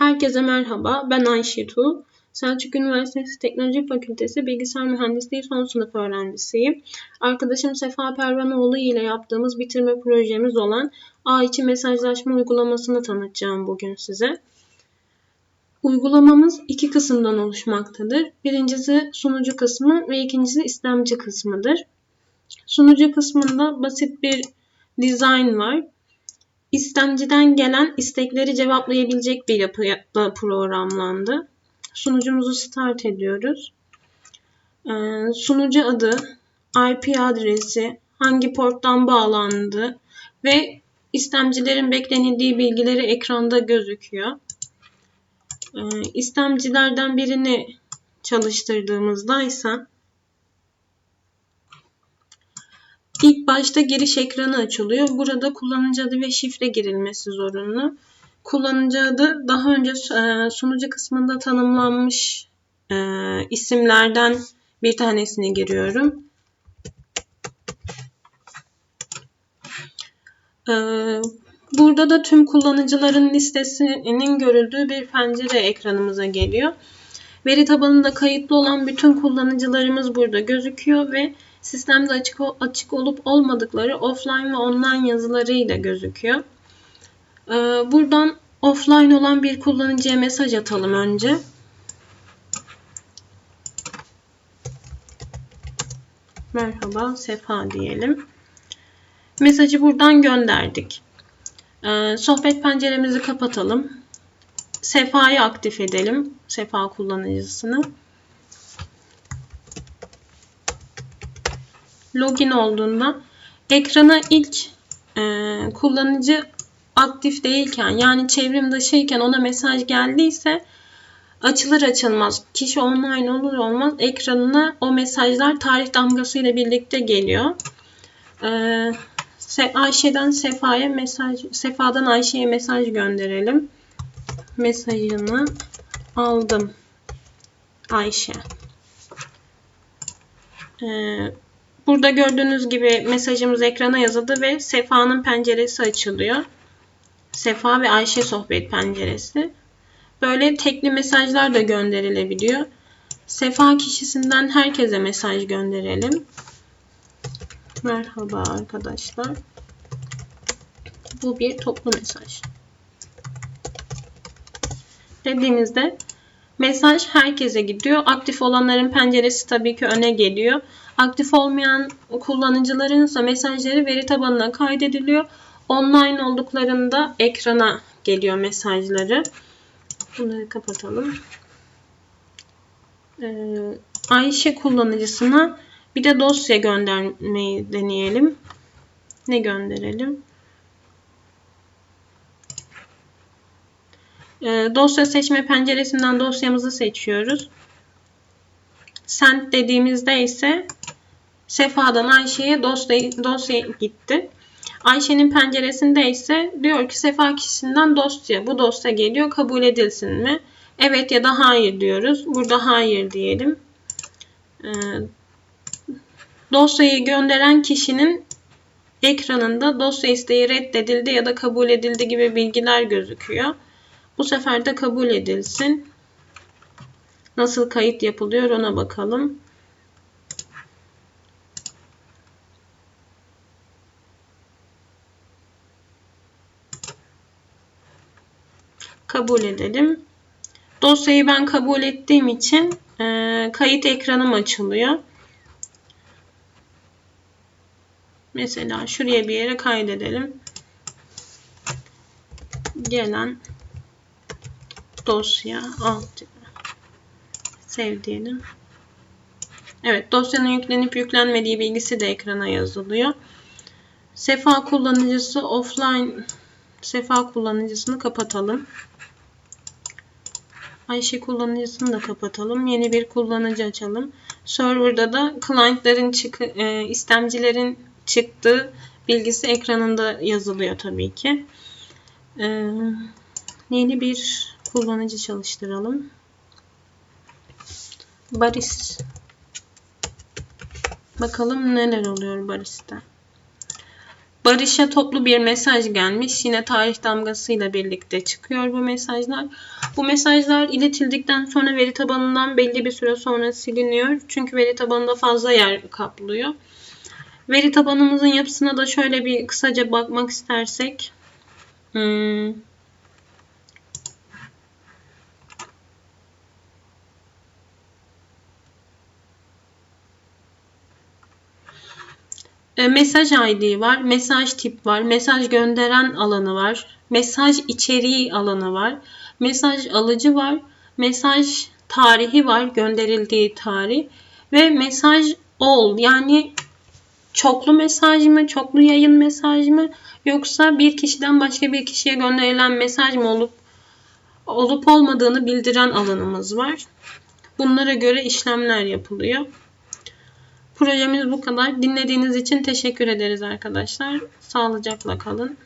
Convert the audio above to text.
Herkese merhaba, ben Ayşe Tuğ. Selçuk Üniversitesi Teknoloji Fakültesi Bilgisayar Mühendisliği son sınıf öğrencisiyim. Arkadaşım Sefa Pervanoğlu ile yaptığımız bitirme projemiz olan A2 mesajlaşma uygulamasını tanıtacağım bugün size. Uygulamamız iki kısımdan oluşmaktadır. Birincisi sunucu kısmı ve ikincisi istemci kısmıdır. Sunucu kısmında basit bir dizayn var istemciden gelen istekleri cevaplayabilecek bir yapıda programlandı. Sunucumuzu start ediyoruz. Ee, sunucu adı, IP adresi, hangi porttan bağlandı ve istemcilerin beklenildiği bilgileri ekranda gözüküyor. Ee, istemcilerden birini çalıştırdığımızda ise İlk başta giriş ekranı açılıyor. Burada kullanıcı adı ve şifre girilmesi zorunlu. Kullanıcı adı daha önce e, sunucu kısmında tanımlanmış e, isimlerden bir tanesini giriyorum. E, burada da tüm kullanıcıların listesinin görüldüğü bir pencere ekranımıza geliyor. Veri tabanında kayıtlı olan bütün kullanıcılarımız burada gözüküyor ve sistemde açık, açık olup olmadıkları offline ve online yazılarıyla gözüküyor. Ee, buradan offline olan bir kullanıcıya mesaj atalım önce. Merhaba, Sefa diyelim. Mesajı buradan gönderdik. Ee, sohbet penceremizi kapatalım. Sefa'yı aktif edelim. Sefa kullanıcısını. Login olduğunda ekrana ilk e, kullanıcı aktif değilken yani çevrim dışıyken ona mesaj geldiyse açılır açılmaz kişi online olur olmaz ekranına o mesajlar tarih damgasıyla birlikte geliyor. Ee, Ayşe'den Sefa'ya mesaj, Sefa'dan Ayşe'ye mesaj gönderelim. Mesajını aldım Ayşe. Ee, Burada gördüğünüz gibi mesajımız ekrana yazıldı ve Sefa'nın penceresi açılıyor. Sefa ve Ayşe sohbet penceresi. Böyle tekli mesajlar da gönderilebiliyor. Sefa kişisinden herkese mesaj gönderelim. Merhaba arkadaşlar. Bu bir toplu mesaj. Dediğimizde mesaj herkese gidiyor. Aktif olanların penceresi tabii ki öne geliyor. Aktif olmayan kullanıcıların ise mesajları veri tabanına kaydediliyor. Online olduklarında ekrana geliyor mesajları. Bunları kapatalım. Ee, Ayşe kullanıcısına bir de dosya göndermeyi deneyelim. Ne gönderelim? Dosya seçme penceresinden dosyamızı seçiyoruz. Send dediğimizde ise Sefa'dan Ayşe'ye dosya, dosya gitti. Ayşe'nin penceresinde ise diyor ki Sefa kişisinden dosya. Bu dosya geliyor. Kabul edilsin mi? Evet ya da hayır diyoruz. Burada hayır diyelim. Ee, dosyayı gönderen kişinin ekranında dosya isteği reddedildi ya da kabul edildi gibi bilgiler gözüküyor. Bu sefer de kabul edilsin. Nasıl kayıt yapılıyor ona bakalım. kabul edelim. Dosyayı ben kabul ettiğim için e, kayıt ekranım açılıyor. Mesela şuraya bir yere kaydedelim. Gelen dosya alt sev diyelim. Evet dosyanın yüklenip yüklenmediği bilgisi de ekrana yazılıyor. Sefa kullanıcısı offline Sefa kullanıcısını kapatalım. Ayşe kullanıcısını da kapatalım. Yeni bir kullanıcı açalım. Server'da da client'ların çık e, istemcilerin çıktığı bilgisi ekranında yazılıyor tabii ki. E, yeni bir kullanıcı çalıştıralım. Baris. Bakalım neler oluyor Baris'te. Barış'a toplu bir mesaj gelmiş. Yine tarih damgasıyla birlikte çıkıyor bu mesajlar. Bu mesajlar iletildikten sonra veri tabanından belli bir süre sonra siliniyor. Çünkü veri tabanında fazla yer kaplıyor. Veri tabanımızın yapısına da şöyle bir kısaca bakmak istersek. Hmm. Mesaj ID var, mesaj tip var, mesaj gönderen alanı var, mesaj içeriği alanı var, mesaj alıcı var, mesaj tarihi var, gönderildiği tarih ve mesaj all yani çoklu mesaj mı, çoklu yayın mesaj mı yoksa bir kişiden başka bir kişiye gönderilen mesaj mı olup olup olmadığını bildiren alanımız var. Bunlara göre işlemler yapılıyor. Projemiz bu kadar. Dinlediğiniz için teşekkür ederiz arkadaşlar. Sağlıcakla kalın.